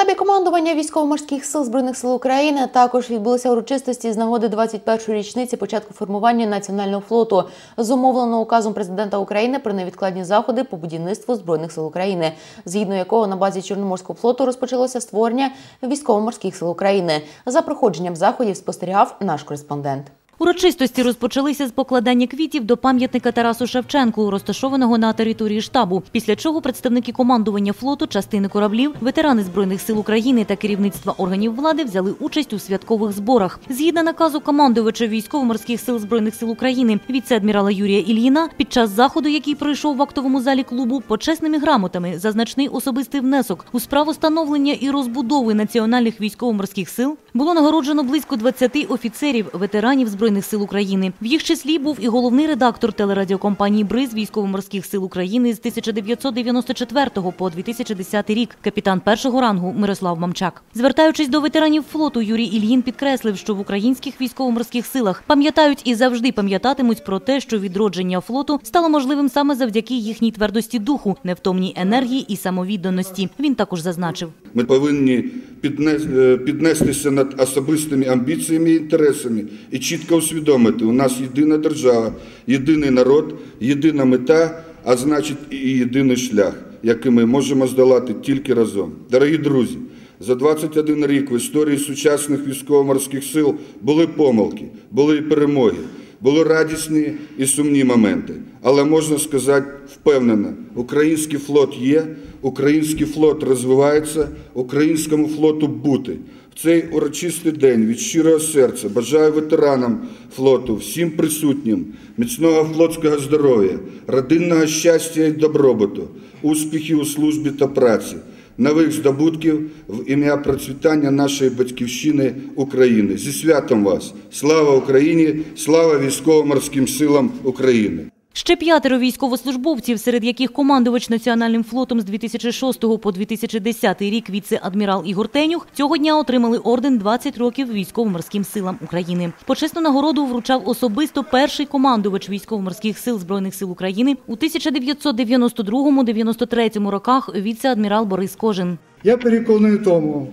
штабі командування військово-морських сил збройних сил України також відбулися урочистості з нагоди 21-ї річниці початку формування національного флоту, зумовлено указом президента України про невідкладні заходи по будівництву збройних сил України, згідно якого на базі Чорноморського флоту розпочалося створення військово-морських сил України. За проходженням заходів спостерігав наш кореспондент. Урочистості розпочалися з покладання квітів до пам'ятника Тарасу Шевченку, розташованого на території штабу. Після чого представники командування флоту, частини кораблів, ветерани збройних сил України та керівництва органів влади взяли участь у святкових зборах. Згідно наказу командувача військово-морських сил збройних сил України, віце-адмірала Юрія Ільїна, під час заходу, який пройшов в актовому залі клубу, почесними грамотами за значний особистий внесок у справу становлення і розбудови національних військово-морських сил було нагороджено близько 20 офіцерів, ветеранів збройних сил України. В їх числі був і головний редактор телерадіокомпанії БРИЗ військово-морських сил України з 1994 по 2010 рік, капітан першого рангу Мирослав Мамчак. Звертаючись до ветеранів флоту, Юрій Ільїн підкреслив, що в українських військово-морських силах пам'ятають і завжди пам'ятатимуть про те, що відродження флоту стало можливим саме завдяки їхній твердості духу, невтомній енергії і самовідданості. Він також зазначив. Ми повинні е, піднестися над особистими амбіціями і інтересами і чітко усвідомити, у нас єдина держава, єдиний народ, єдина мета, а значить і єдиний шлях, який ми можемо здолати тільки разом. Дорогі друзі, за 21 рік в історії сучасних військово-морських сил були помилки, були і перемоги. Були радісні і сумні моменти, але можна сказати впевнено, український флот є, український флот розвивається, українському флоту бути. В цей урочистий день від щирого серця бажаю ветеранам флоту, всім присутнім, міцного флотського здоров'я, родинного щастя і добробуту, успіхів у службі та праці нових здобутків в ім'я процвітання нашої батьківщини України. Зі святом вас! Слава Україні! Слава військово-морським силам України! Ще п'ятеро військовослужбовців, серед яких командувач національним флотом з 2006 по 2010 рік віце-адмірал Ігор Тенюх, цього дня отримали орден 20 років військово-морським силам України. Почесну нагороду вручав особисто перший командувач військово-морських сил збройних сил України у 1992-93 роках віце-адмірал Борис Кожин. Я переконаний тому,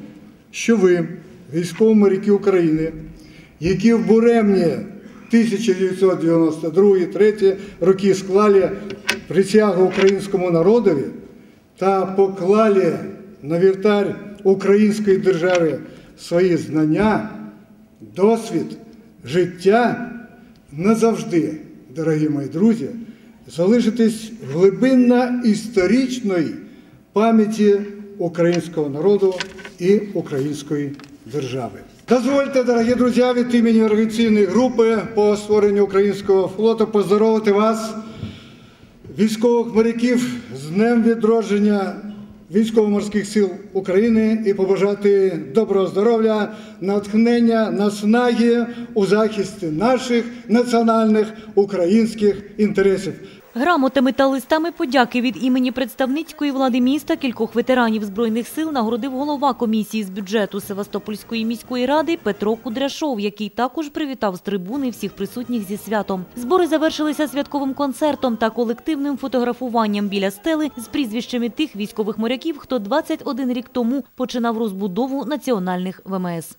що ви, військові моряки України, які в буремні 1992-3 роки склали присягу українському народові та поклали на вівтар української держави свої знання, досвід, життя назавжди, дорогі мої друзі, залишитись глибинно історичної пам'яті українського народу і української держави. Дозвольте, дорогі друзі, від імені організаційної групи по створенню українського флоту поздоровити вас, військових моряків, з Днем відродження військово-морських сил України і побажати доброго здоров'я, натхнення, наснаги у захисті наших національних українських інтересів. Грамотами та листами подяки від імені представницької влади міста кількох ветеранів збройних сил нагородив голова комісії з бюджету Севастопольської міської ради Петро Кудряшов, який також привітав з трибуни всіх присутніх зі святом. Збори завершилися святковим концертом та колективним фотографуванням біля стели з прізвищами тих військових моряків, хто 21 рік тому починав розбудову національних ВМС.